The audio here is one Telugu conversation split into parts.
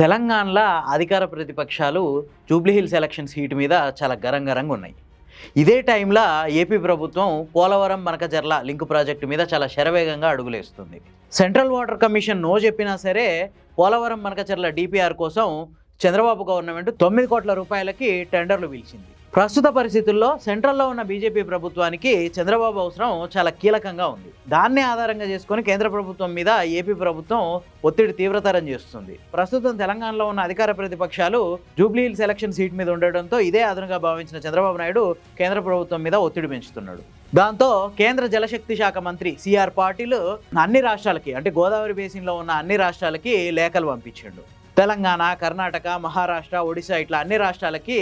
తెలంగాణలో అధికార ప్రతిపక్షాలు జూబ్లీహిల్స్ ఎలక్షన్స్ హీట్ మీద చాలా గరంగరంగా ఉన్నాయి. ఇదే టైంలో ఏపీ ప్రభుత్వం పోలవరం మనకజర్ల లింక్ ప్రాజెక్టు మీద చాలా శరవేగంగా అడుగులేస్తుంది. సెంట్రల్ వాటర్ కమిషన్ నో చెప్పినా సరే పోలవరం మనకచర్ల డిపిఆర్ కోసం చంద్రబాబు గవర్నమెంట్ తొమ్మిది కోట్ల రూపాయలకి టెండర్లు పిలిచింది. ప్రస్తుత పరిస్థితుల్లో సెంట్రల్లో ఉన్న బీజేపీ ప్రభుత్వానికి చంద్రబాబు అవసరం చాలా కీలకంగా ఉంది. దాన్నే ఆధారంగా చేసుకొని కేంద్ర ప్రభుత్వం మీద ఏపీ ప్రభుత్వం ఒత్తిడి తీవ్రతరం చేస్తుంది. ప్రస్తుతం తెలంగాణలో ఉన్న అధికార ప్రతిపక్షాలు జూబ్లీహిల్స్ ఎలక్షన్ సీట్ మీద ఉండడంతో ఇదే అదనుగా భావించిన చంద్రబాబు నాయుడు కేంద్ర ప్రభుత్వం మీద ఒత్తిడి పెంచుతున్నాడు. దాంతో కేంద్ర జలశక్తి శాఖ మంత్రి సిఆర్ పాటిల్ అన్ని రాష్ట్రాలకి అంటే గోదావరి బేసిన్లో ఉన్న అన్ని రాష్ట్రాలకి లేఖలు పంపించిండు. తెలంగాణ కర్ణాటక మహారాష్ట్ర ఒడిశా ఇట్లా అన్ని రాష్ట్రాలకి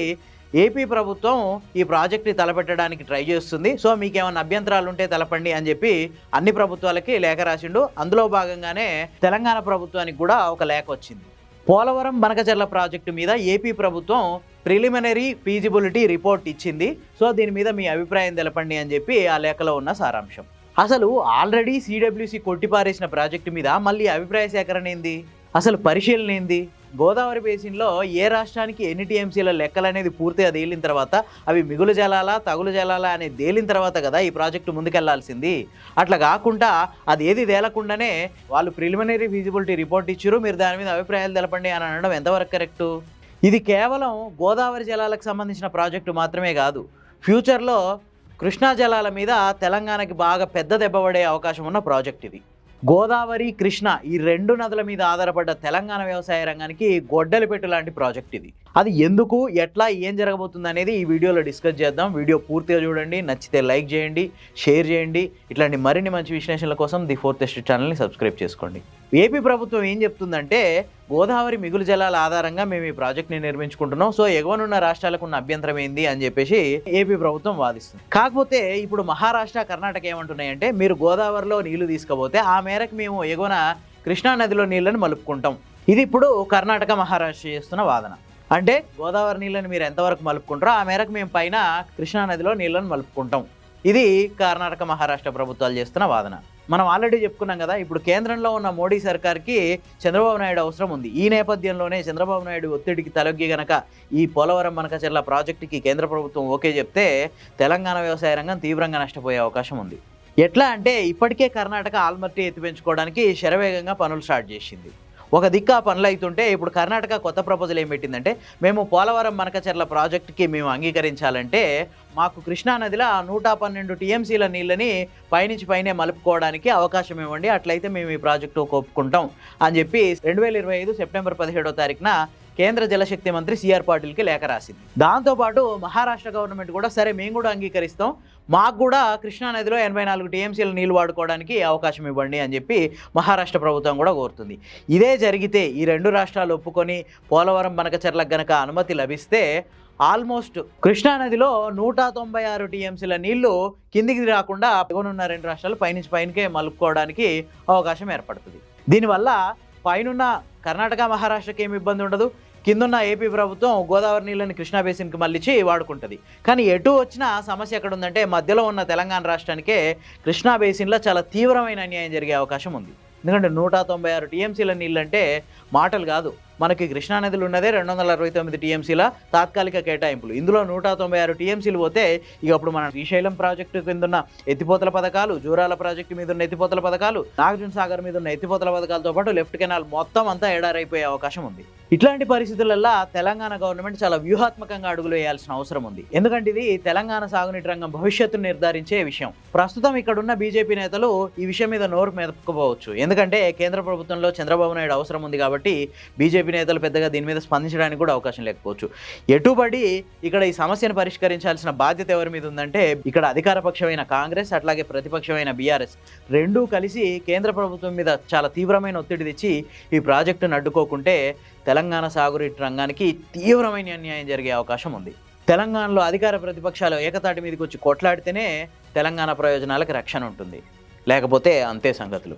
ఏపీ ప్రభుత్వం ఈ ప్రాజెక్ట్ని తలపెట్టడానికి ట్రై చేస్తుంది. సో మీకేమైనా అభ్యంతరాలు ఉంటే తెలపండి అని చెప్పి అన్ని ప్రభుత్వాలకి లేఖ రాసిండు. అందులో భాగంగానే తెలంగాణ ప్రభుత్వానికి కూడా ఒక లేఖ వచ్చింది. పోలవరం బనకచర్ల ప్రాజెక్టు మీద ఏపీ ప్రభుత్వం ప్రిలిమినరీ ఫీజిబిలిటీ రిపోర్ట్ ఇచ్చింది. సో దీని మీద మీ అభిప్రాయం తెలపండి అని చెప్పి ఆ లేఖలో ఉన్న సారాంశం. అసలు ఆల్రెడీ సిడబ్ల్యూసి కొట్టిపారేసిన ప్రాజెక్టు మీద మళ్ళీ అభిప్రాయ సేకరణ ఏంది? అసలు పరిశీలన ఏంది? గోదావరి బేసిన్లో ఏ రాష్ట్రానికి ఎన్ని టీఎంసీల లెక్కలు అనేది పూర్తిగా తేలిన తర్వాత అవి మిగులు జలాలా తగులు జలాలా అనేది తేలిన తర్వాత కదా ఈ ప్రాజెక్టు ముందుకెళ్ళాల్సింది. అట్లా కాకుండా అది ఏది తేలకుండానే వాళ్ళు ప్రిలిమినరీ ఫీజిబిలిటీ రిపోర్ట్ ఇచ్చారు. మీరు దాని మీద అభిప్రాయాలు తెలపండి అని అనడం ఎంతవరకు కరెక్టు? ఇది కేవలం గోదావరి జలాలకు సంబంధించిన ప్రాజెక్టు మాత్రమే కాదు. ఫ్యూచర్లో కృష్ణా జలాల మీద తెలంగాణకి బాగా పెద్ద దెబ్బ పడే అవకాశం ఉన్న ప్రాజెక్ట్ ఇది. గోదావరి కృష్ణ ఈ రెండు నదుల మీద ఆధారపడ్డ తెలంగాణ వ్యవసాయ రంగానికి గొడ్డలి పెట్టు లాంటి ప్రాజెక్ట్ ఇది. అది ఎందుకు ఎట్లా ఏం జరగబోతుంది అనేది ఈ వీడియోలో డిస్కస్ చేద్దాం. వీడియో పూర్తిగా చూడండి నచ్చితే లైక్ చేయండి షేర్ చేయండి. ఇట్లాంటి మరిన్ని మంచి విశ్లేషణల కోసం ది ఫోర్త్ ఎస్టేట్ ఛానల్ని సబ్స్క్రైబ్ చేసుకోండి. ఏపీ ప్రభుత్వం ఏం చెప్తుందంటే గోదావరి మిగులు జలాల ఆధారంగా మేము ఈ ప్రాజెక్ట్ని నిర్మించుకుంటున్నాం. సో ఎగువనున్న రాష్ట్రాలకు ఉన్న అభ్యంతరం ఏంది అని చెప్పేసి ఏపీ ప్రభుత్వం వాదిస్తుంది. కాకపోతే ఇప్పుడు మహారాష్ట్ర కర్ణాటక ఏమంటున్నాయంటే మీరు గోదావరిలో నీళ్ళు తీసుకపోతే ఆ మేరకు మేము ఎగువన కృష్ణా నదిలో మలుపుకుంటాం. ఇది ఇప్పుడు కర్ణాటక మహారాష్ట్ర చేస్తున్న వాదన. అంటే గోదావరి నీళ్ళని మీరు ఎంతవరకు మలుపుకుంటారో ఆ మేరకు మేము పైన కృష్ణా నదిలో మలుపుకుంటాం. ఇది కర్ణాటక మహారాష్ట్ర ప్రభుత్వాలు చేస్తున్న వాదన. మనం ఆల్రెడీ చెప్పుకున్నాం కదా ఇప్పుడు కేంద్రంలో ఉన్న మోడీ సర్కార్కి చంద్రబాబు నాయుడు అవసరం ఉంది. ఈ నేపథ్యంలోనే చంద్రబాబు నాయుడు ఒత్తిడికి తలొగ్గి గనక ఈ పోలవరం మనకచెర్ల ప్రాజెక్టుకి కేంద్ర ప్రభుత్వం ఓకే చెప్తే తెలంగాణ వ్యవసాయ రంగం తీవ్రంగా నష్టపోయే అవకాశం ఉంది. ఎట్లా అంటే ఇప్పటికే కర్ణాటక ఆల్మర్టీ ఎత్తిపెంచుకోవడానికి శరవేగంగా పనులు స్టార్ట్ చేసింది. ఒక దిక్కు ఆ పనులు అవుతుంటే ఇప్పుడు కర్ణాటక కొత్త ప్రపోజల్ ఏం పెట్టిందంటే మేము పోలవరం మనకచర్ల ప్రాజెక్టుకి మేము అంగీకరించాలంటే మాకు కృష్ణా నదిలో నూట పన్నెండు టీఎంసీల నీళ్ళని పైనుంచి పైనే మలుపుకోవడానికి అవకాశం ఇవ్వండి అట్లయితే మేము ఈ ప్రాజెక్టు ఒప్పుకుంటాం అని చెప్పి రెండు వేల ఇరవై ఐదు సెప్టెంబర్ పదిహేడో తారీఖున కేంద్ర జలశక్తి మంత్రి సిఆర్ పాటిల్కి లేఖ రాసింది. దాంతోపాటు మహారాష్ట్ర గవర్నమెంట్ కూడా సరే మేము కూడా అంగీకరిస్తాం. మాకు కూడా కృష్ణా నదిలో ఎనభై నాలుగు టీఎంసీల నీళ్ళు వాడుకోవడానికి అవకాశం ఇవ్వండి అని చెప్పి మహారాష్ట్ర ప్రభుత్వం కూడా కోరుతుంది. ఇదే జరిగితే ఈ రెండు రాష్ట్రాలు ఒప్పుకొని పోలవరం బనకచర్లకు గనక అనుమతి లభిస్తే ఆల్మోస్ట్ కృష్ణా నదిలో నూట తొంభై ఆరు టీఎంసీల నీళ్ళు కిందికి రాకుండా ఎగువనున్న రెండు రాష్ట్రాలు పైనుంచి పైనకే మలుపుకోవడానికి అవకాశం ఏర్పడుతుంది. దీనివల్ల పైనున్న కర్ణాటక మహారాష్ట్రకి ఏమి ఇబ్బంది ఉండదు. కిందున్న ఏపీ ప్రభుత్వం గోదావరి నీళ్ళని కృష్ణా బేసిన్కి మళ్ళించి వాడుకుంటుంది. కానీ ఎటు వచ్చినా సమస్య ఎక్కడ ఉందంటే మధ్యలో ఉన్న తెలంగాణ రాష్ట్రానికే కృష్ణా బేసిన్లో చాలా తీవ్రమైన అన్యాయం జరిగే అవకాశం ఉంది. ఎందుకంటే నూట తొంభై ఆరు టీఎంసీల నీళ్ళు అంటే మాటలు కాదు. మనకి కృష్ణా నదులు ఉన్నదే రెండు వందల అరవై తొమ్మిది టీఎంసీల తాత్కాలిక కేటాయింపులు. ఇందులో నూట తొంభై ఆరు టీఎంసీలు పోతే ఇక అప్పుడు మన శ్రీశైలం ప్రాజెక్టు కింద ఉన్న ఎత్తిపోతల పథకాలు జూరాల ప్రాజెక్టు మీద ఉన్న ఎత్తిపోతల పథకాలు నాగార్జున సాగర్ మీద ఉన్న ఎత్తిపోతల పథకాలతో పాటు లెఫ్ట్ కెనాల్ మొత్తం అంతా ఎడారైపోయే అవకాశం ఉంది. ఇట్లాంటి పరిస్థితులలో తెలంగాణ గవర్నమెంట్ చాలా వ్యూహాత్మకంగా అడుగులు వేయాల్సిన అవసరం ఉంది. ఎందుకంటే ఇది తెలంగాణ సాగునీటి రంగం భవిష్యత్తును నిర్ధారించే విషయం. ప్రస్తుతం ఇక్కడ ఉన్న బీజేపీ నేతలు ఈ విషయం మీద నోరు మెదపకపోవచ్చు ఎందుకంటే కేంద్ర ప్రభుత్వంలో చంద్రబాబు నాయుడు అవసరం ఉంది కాబట్టి బీజేపీ నేతలు పెద్దగా దీని మీద స్పందించడానికి కూడా అవకాశం లేకపోవచ్చు. ఎటుబడి ఇక్కడ ఈ సమస్యను పరిష్కరించాల్సిన బాధ్యత ఎవరి మీద ఉందంటే ఇక్కడ అధికార పక్షమైన కాంగ్రెస్ అట్లాగే ప్రతిపక్షమైన బీఆర్ఎస్ రెండూ కలిసి కేంద్ర ప్రభుత్వం మీద చాలా తీవ్రమైన ఒత్తిడి తెచ్చి ఈ ప్రాజెక్టును అడ్డుకోకుంటే తెలంగాణ సాగునీటి రంగానికి తీవ్రమైన అన్యాయం జరిగే అవకాశం ఉంది. తెలంగాణలో అధికార ప్రతిపక్షాలు ఏకతాటి మీదకి వచ్చి కొట్లాడితేనే తెలంగాణ ప్రయోజనాలకు రక్షణ ఉంటుంది. లేకపోతే అంతే సంగతులు.